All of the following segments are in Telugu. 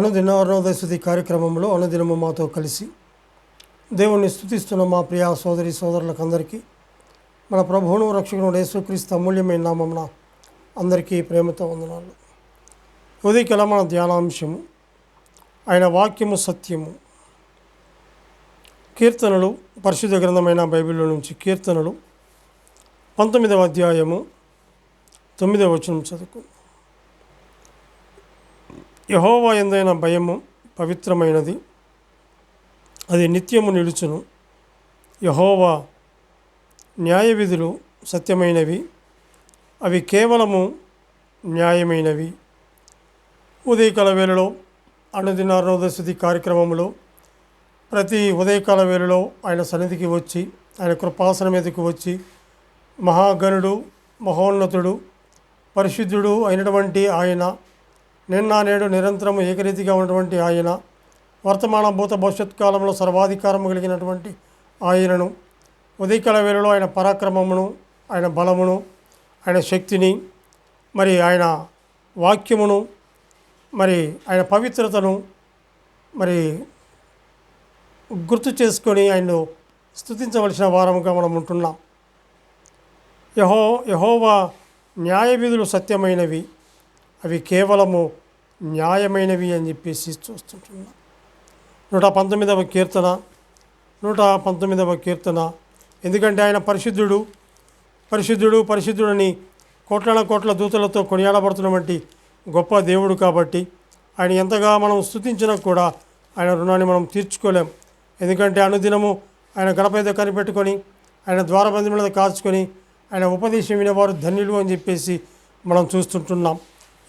అనుదిన అరుణోదయస్థుతి కార్యక్రమంలో అనుదినము మాతో కలిసి దేవుణ్ణి స్తుతిస్తున్న మా ప్రియ సోదరి సోదరులకందరికీ మన ప్రభువును రక్షకుడు యేసుక్రీస్తు అమూల్యమైన నామమున అందరికీ ప్రేమతో వందనాలు. ఉదయకల మన ధ్యానాంశము ఆయన వాక్యము సత్యము. కీర్తనలు పరిశుద్ధ గ్రంథమైన బైబిల్లో నుంచి కీర్తనలు పంతొమ్మిదవ అధ్యాయము తొమ్మిదవ వచనం చదువుకు యహోవా ఎందైన భయము పవిత్రమైనది. అది నిత్యము నిలుచును. యహోవా న్యాయ విధులు సత్యమైనవి. అవి కేవలము న్యాయమైనవి. ఉదయకాల వేళలో అనుదిన కార్యక్రమంలో ప్రతి ఉదయకాల వేళలో ఆయన సన్నిధికి వచ్చి ఆయన కృపాసన మీదకి వచ్చి మహాగణుడు మహోన్నతుడు పరిశుద్ధుడు అయినటువంటి ఆయన నిన్న నేడు నిరంతరం ఏకరీతిగా ఉన్నటువంటి ఆయన వర్తమాన భూత భవిష్యత్ కాలంలో సర్వాధికారము కలిగినటువంటి ఆయనను ఉదయకాల వేళలో ఆయన పరాక్రమమును ఆయన బలమును ఆయన శక్తిని మరి ఆయన వాక్యమును మరి ఆయన పవిత్రతను మరి గుర్తు చేసుకొని ఆయన్ను స్థుతించవలసిన వారముగా మనం ఉంటున్నాం. యహో యహోవా న్యాయ విధులు సత్యమైనవి. అవి కేవలము న్యాయమైనవి అని చెప్పేసి చూస్తుంటున్నాం. నూట పంతొమ్మిదవ కీర్తన నూట పంతొమ్మిదవ కీర్తన. ఎందుకంటే ఆయన పరిశుద్ధుడు పరిశుద్ధుడు పరిశుద్ధుడని కోట్ల కోట్ల దూతలతో కొనియాడబడుతున్నటువంటి గొప్ప దేవుడు కాబట్టి ఆయన ఎంతగా మనం స్థుతించినా కూడా ఆయన రుణాన్ని మనం తీర్చుకోలేం. ఎందుకంటే అనుదినము ఆయన గడప కనిపెట్టుకొని ఆయన ద్వారబంధి మీద కాల్చుకొని ఆయన ఉపదేశం వినేవారు ధన్యులు అని చెప్పేసి మనం చూస్తుంటున్నాం.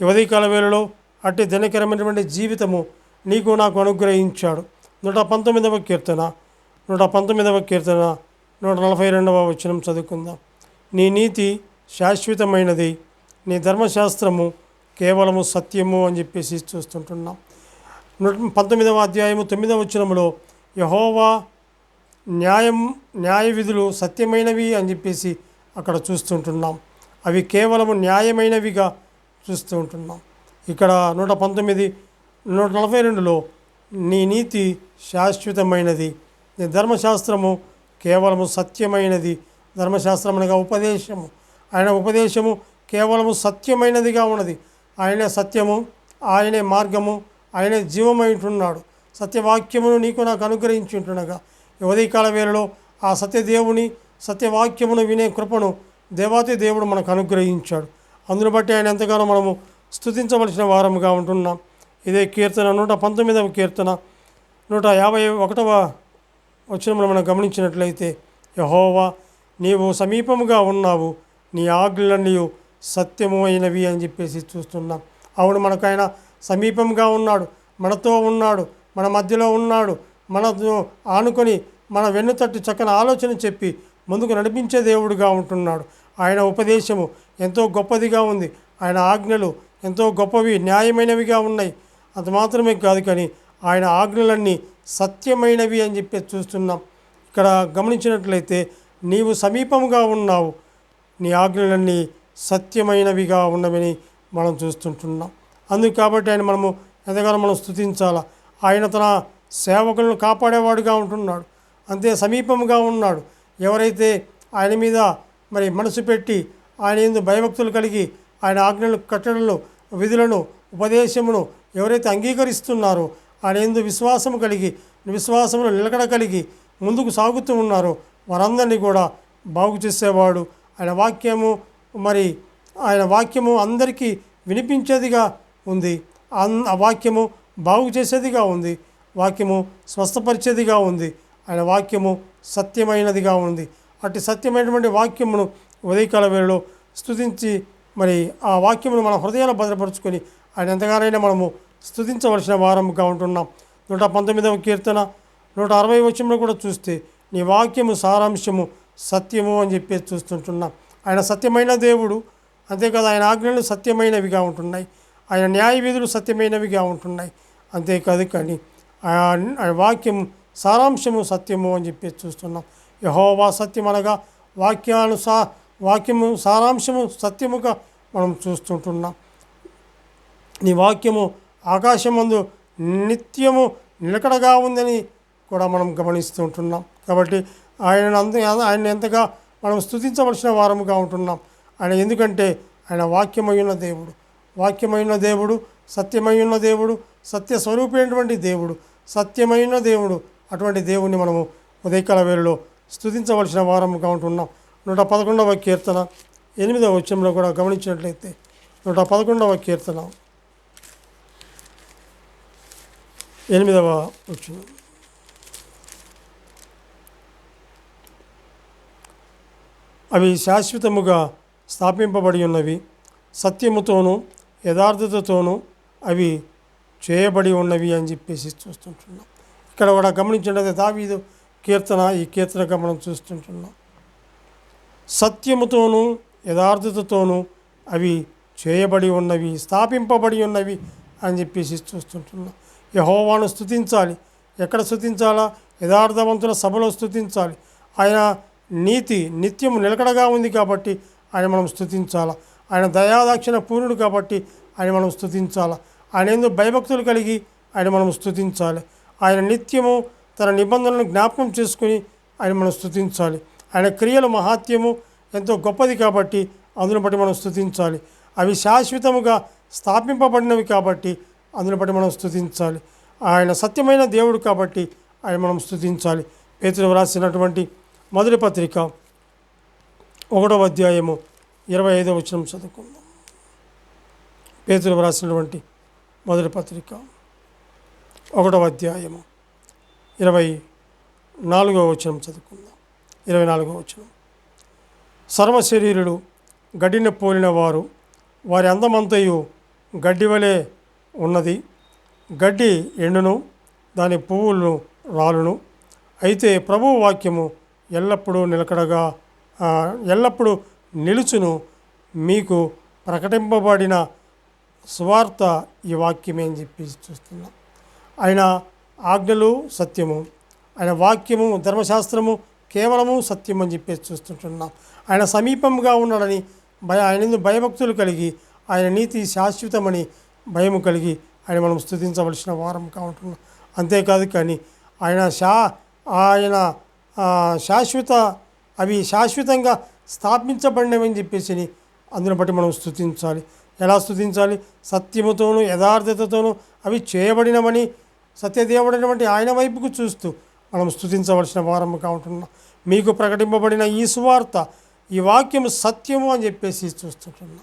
యువదీ కాల వేళలో అట్టి ధనకరమైనటువంటి జీవితము నీకు నాకు అనుగ్రహించాడు. నూట పంతొమ్మిదవ కీర్తన నూట పంతొమ్మిదవ కీర్తన నూట నలభై రెండవ వచనం చదువుకుందాం. నీ నీతి శాశ్వతమైనది నీ ధర్మశాస్త్రము కేవలము సత్యము అని చెప్పేసి చూస్తుంటున్నాం. నూట పంతొమ్మిదవ అధ్యాయము తొమ్మిదవ వచనంలో యహోవా న్యాయం న్యాయ విధులు సత్యమైనవి అని చెప్పేసి అక్కడ చూస్తుంటున్నాం. అవి కేవలము న్యాయమైనవిగా చూస్తూ ఉంటున్నాం ఇక్కడ నూట పంతొమ్మిది నూట నలభై రెండులో నీ నీతి శాశ్వతమైనది. నీ ధర్మశాస్త్రము కేవలము సత్యమైనది. ధర్మశాస్త్రం అనగా ఉపదేశము. ఆయన ఉపదేశము కేవలము సత్యమైనదిగా ఉన్నది. ఆయనే సత్యము ఆయనే మార్గము ఆయనే జీవమైంటున్నాడు. సత్యవాక్యమును నీకు నాకు అనుగ్రహించుంటుండగా ఉదయకాల వేళలో ఆ సత్యదేవుని సత్యవాక్యమును వినే కృపను దేవాతి దేవుడు మనకు అనుగ్రహించాడు. అందును బట్టి ఆయన ఎంతగానో మనము స్తుతించవలసిన వారముగా ఉంటున్నాం. ఇదే కీర్తన నూట పంతొమ్మిదవ కీర్తన నూట యాభై ఒకటవ వచనంలో మనం గమనించినట్లయితే యహోవా నీవు సమీపముగా ఉన్నావు నీ ఆజ్ఞలన్నీ సత్యము అయినవి అని చెప్పేసి చూస్తున్నాం. అవును మనకు ఆయన సమీపంగా ఉన్నాడు మనతో ఉన్నాడు మన మధ్యలో ఉన్నాడు మనతో ఆనుకొని మన వెన్నుతట్టు చక్కని ఆలోచన చెప్పి ముందుకు నడిపించే దేవుడుగా ఉంటున్నాడు. ఆయన ఉపదేశము ఎంతో గొప్పదిగా ఉంది. ఆయన ఆజ్ఞలు ఎంతో గొప్పవి న్యాయమైనవిగా ఉన్నాయి. అది మాత్రమే కాదు కానీ ఆయన ఆజ్ఞలన్నీ సత్యమైనవి అని చెప్పి చూస్తున్నాం. ఇక్కడ గమనించినట్లయితే నీవు సమీపంగా ఉన్నావు. నీ ఆజ్ఞలన్నీ సత్యమైనవిగా ఉన్నవని మనం చూస్తుంటున్నాం. అందుకు కాబట్టి ఆయన మనము ఎంతగానో మనం స్థుతించాలా ఆయన తన సేవకులను కాపాడేవాడుగా ఉంటున్నాడు. అంతే సమీపంగా ఉన్నాడు. ఎవరైతే ఆయన మీద మరి మనసు పెట్టి ఆయన ఎందు భయభక్తులు కలిగి ఆయన ఆజ్ఞలు కట్టడంలో విధులను ఉపదేశమును ఎవరైతే అంగీకరిస్తున్నారో ఆయన ఎందు విశ్వాసం కలిగి విశ్వాసమును నిలకడ కలిగి ముందుకు సాగుతూ ఉన్నారో. వారందరినీ కూడా బాగు చేసేవాడు. ఆయన వాక్యము మరి ఆయన వాక్యము అందరికీ వినిపించేదిగా ఉంది. అన్ ఆ వాక్యము బాగు చేసేదిగా ఉంది. వాక్యము స్వస్థపరిచేదిగా ఉంది. ఆయన వాక్యము సత్యమైనదిగా ఉంది. అట్టి సత్యమైనటువంటి వాక్యమును ఉదయకాల వేళలో స్తుతించి మరి ఆ వాక్యమును మన హృదయాలు భద్రపరుచుకొని ఆయన ఎంతగానైనా మనము స్తుతించవలసిన వారముగా ఉంటున్నాం. నూట పంతొమ్మిదవ కీర్తన నూట అరవై వచ్చంలో కూడా చూస్తే నీ వాక్యము సారాంశము సత్యము అని చెప్పి చూస్తుంటున్నాం. ఆయన సత్యమైన దేవుడు అంతేకాదు ఆయన ఆజ్ఞలు సత్యమైనవిగా ఉంటున్నాయి. ఆయన న్యాయ విధులు సత్యమైనవిగా ఉంటున్నాయి. అంతేకాదు కానీ ఆ- ఆయన వాక్యం సారాంశము సత్యము అని చెప్పి చూస్తున్నాం. యహోవా సత్యం అనగా వాక్యానుసా వాక్యము సారాంశము సత్యముగా మనం చూస్తుంటున్నాం. నీ వాక్యము ఆకాశమందు నిత్యము నిలకడగా ఉందని కూడా మనం గమనిస్తూ ఉంటున్నాం కాబట్టి ఆయన అంత ఆయన ఎంతగా మనం స్తుతించవలసిన వారముగా ఉంటున్నాం. ఆయన ఎందుకంటే ఆయన వాక్యమైన దేవుడు. వాక్యమైన దేవుడు సత్యమైన దేవుడు సత్య స్వరూపమైనటువంటి దేవుడు సత్యమైన దేవుడు అటువంటి దేవుణ్ణి మనము ఉదయకాల వేళలో స్తుతించవలసిన వారముగా ఉంటున్నాం. నూట పదకొండవ కీర్తన. ఎనిమిదవ వచ్చంలో కూడా గమనించినట్లయితే నూట పదకొండవ కీర్తన. ఎనిమిదవ వచ్చిన అవి శాశ్వతముగా స్థాపింపబడి ఉన్నవి. సత్యముతోనూ యథార్థతతోనూ అవి చేయబడి ఉన్నవి అని చెప్పేసి చూస్తుంటున్నాం. ఇక్కడ కూడా గమనించినది దావీదు కీర్తన ఈ కీర్తనగా మనం చూస్తుంటున్నాం. సత్యముతోనూ యథార్థతతోనూ అవి చేయబడి ఉన్నవి స్థాపింపబడి ఉన్నవి అని చెప్పేసి చూస్తుంటున్నాం. యహోవాను స్థుతించాలి ఎక్కడ స్థుతించాలా యథార్థవంతుల సభలో స్థుతించాలి ఆయన నీతి నిత్యం నిలకడగా ఉంది కాబట్టి ఆయన మనం స్థుతించాలా ఆయన దయాదాక్షిణ పూర్ణుడు కాబట్టి ఆయన మనం స్థుతించాలా ఆయన ఎందుకు భయభక్తులు కలిగి ఆయన మనం స్థుతించాలి ఆయన నిత్యము తన నిబంధనలను జ్ఞాపకం చేసుకుని ఆయన మనం స్థుతించాలి ఆయన క్రియల మహాత్యము ఎంతో గొప్పది కాబట్టి అందును బట్టి మనం స్థుతించాలి అవి శాశ్వతముగా స్థాపింపబడినవి కాబట్టి అందును బట్టి మనం స్థుతించాలి ఆయన సత్యమైన దేవుడు కాబట్టి ఆయన మనం స్థుతించాలి పేతులు వ్రాసినటువంటి మొదటి పత్రిక ఒకటవ అధ్యాయము ఇరవై ఐదవ వచనం చదువుకుందాం. పేతులు వ్రాసినటువంటి మొదటి పత్రిక ఒకటవ అధ్యాయము ఇరవై నాలుగవ వచనం చదువుకుందాం. ఇరవై నాలుగో వచ్చిన సర్వ శరీరులు గడ్డిన పోలిన వారు వారి అందమంతయు గడ్డి వలె ఉన్నది. గడ్డి ఎండును దాని పువ్వులను రాలును. అయితే ప్రభువు వాక్యము ఎల్లప్పుడూ నిలకడగా ఎల్లప్పుడూ నిలుచును. మీకు ప్రకటింపబడిన సువార్త ఈ వాక్యమే అని చెప్పి చూస్తున్నాం. ఆయన ఆజ్ఞలు సత్యము. ఆయన వాక్యము ధర్మశాస్త్రము కేవలము సత్యం అని చెప్పేసి చూస్తుంటున్నాం. ఆయన సమీపంగా ఉన్నాడని భయ ఆయన భయభక్తులు కలిగి ఆయన నీతి శాశ్వతమని భయము కలిగి ఆయన మనం స్థుతించవలసిన వారం ఉంటున్నాం. అంతేకాదు కానీ ఆయన శా ఆయన శాశ్వత అవి శాశ్వతంగా స్థాపించబడినవని చెప్పేసి అందుని బట్టి మనం స్థుతించాలి ఎలా స్థుతించాలి సత్యముతోనూ యథార్థతతోనూ అవి చేయబడినవని సత్యదేవుడైనటువంటి ఆయన వైపుకు చూస్తూ మనం స్థుతించవలసిన వారముగా ఉంటున్నాం మీకు ప్రకటింపబడిన ఈ సువార్త ఈ వాక్యం సత్యము అని చెప్పేసి చూస్తుంటున్నాం.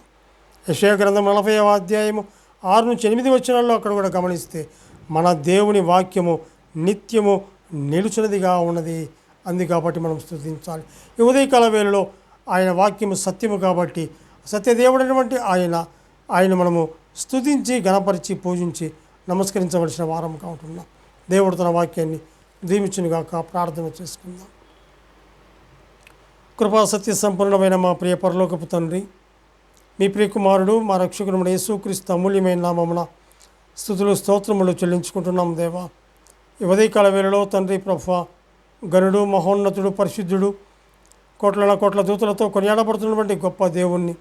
యశయ గ్రంథం నలభై అధ్యాయము ఆరు నుంచి ఎనిమిది వచ్చినాల్లో అక్కడ కూడా గమనిస్తే మన దేవుని వాక్యము నిత్యము నిలుచున్నదిగా ఉన్నది. అంది కాబట్టి మనం స్థుతించాలి ఈ ఉదయకాల వేళలో ఆయన వాక్యము సత్యము కాబట్టి సత్యదేవుడైనటువంటి ఆయన ఆయన మనము స్తుతించి గణపరిచి పూజించి నమస్కరించవలసిన వారంగా ఉంటున్నాం దేవుడు తన వాక్యాన్ని దీవించునుగాక ప్రార్థన చేసుకుందాం. కృపా సత్య సంపూర్ణమైన మా ప్రియ పరలోకపు తండ్రి మీ ప్రియకుమారుడు మా రక్షకుడు యేసుక్రీస్తు అమూల్యమైన నామమున స్థుతులు స్తోత్రములు చెల్లించుకుంటున్నాం దేవా. ఈ ఉదయకాల వేళలో తండ్రి ప్రభ గనుడు మహోన్నతుడు పరిశుద్ధుడు కోట్ల కోట్ల దూతలతో కొనియాడబడుతున్నటువంటి గొప్ప దేవుణ్ణి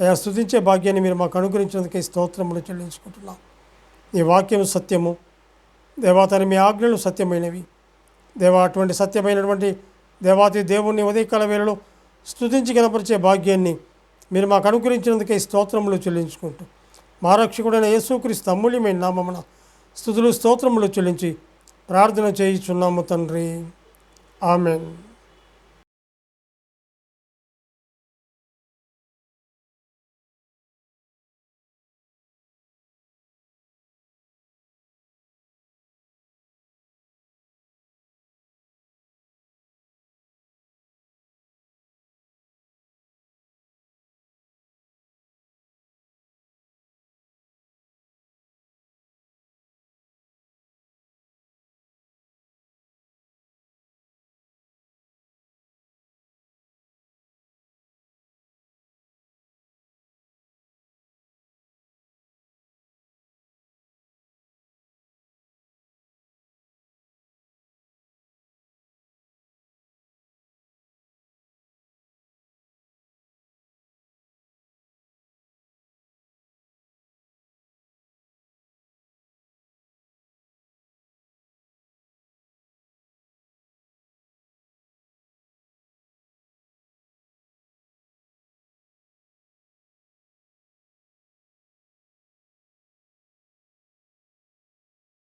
అయా స్థుతించే భాగ్యాన్ని మీరు మాకు అనుగ్రహించినందుకే స్తోత్రములు చెల్లించుకుంటున్నాం. ఈ వాక్యం సత్యము. దేవాతని మీ ఆజ్ఞలు సత్యమైనవి. దేవా అటువంటి సత్యమైనటువంటి దేవాతి దేవుణ్ణి ఉదయకాల వేళలో స్థుతించి కనపరిచే భాగ్యాన్ని మీరు మాకు అనుగ్రహించినందుకే స్తోత్రములు చెల్లించుకుంటూ. మా రక్షకుడైన యేసుక్రీస్తు అమూల్యమైన నామమున స్థుతులు స్తోత్రములు చెల్లించి ప్రార్థన చేయుచున్నాము తండ్రి. ఆమెన్.